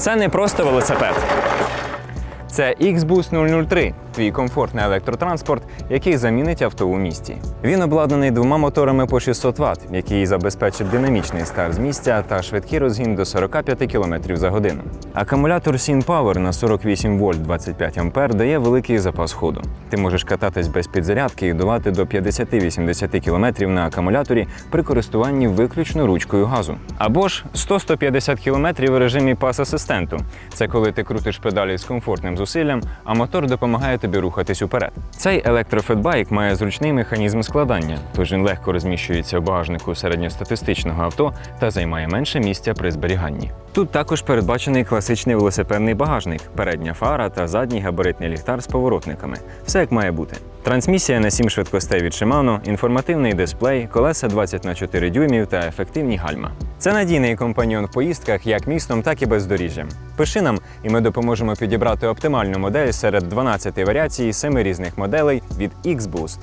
Це не просто велосипед. Це X-Boost 003 – твій комфортний електротранспорт, який замінить авто у місті. Він обладнаний двома моторами по 600 Вт, які забезпечать динамічний старт з місця та швидкий розгін до 45 км за годину. Акумулятор Sin Power на 48 вольт 25 ампер дає великий запас ходу. Ти можеш кататись без підзарядки і долати до 50-80 км на акумуляторі при користуванні виключно ручкою газу. Або ж 100-150 км в режимі пас-асистенту. Це коли ти крутиш педалі з комфортним зусиллям, а мотор допомагає тобі рухатись уперед. Цей електрофетбайк має зручний механізм складання, тож він легко розміщується в багажнику середньостатистичного авто та займає менше місця при зберіганні. Тут також передбачений класичний велосипедний багажник, передня фара та задній габаритний ліхтар з поворотниками. Все як має бути. Трансмісія на 7 швидкостей від Shimano, інформативний дисплей, колеса 20 на 4 дюймів та ефективні гальма. Це надійний компаньон в поїздках як містом, так і бездоріжжям. Пиши нам, і ми допоможемо підібрати оптимальну модель серед 12 варіацій 7 різних моделей від X-Boost.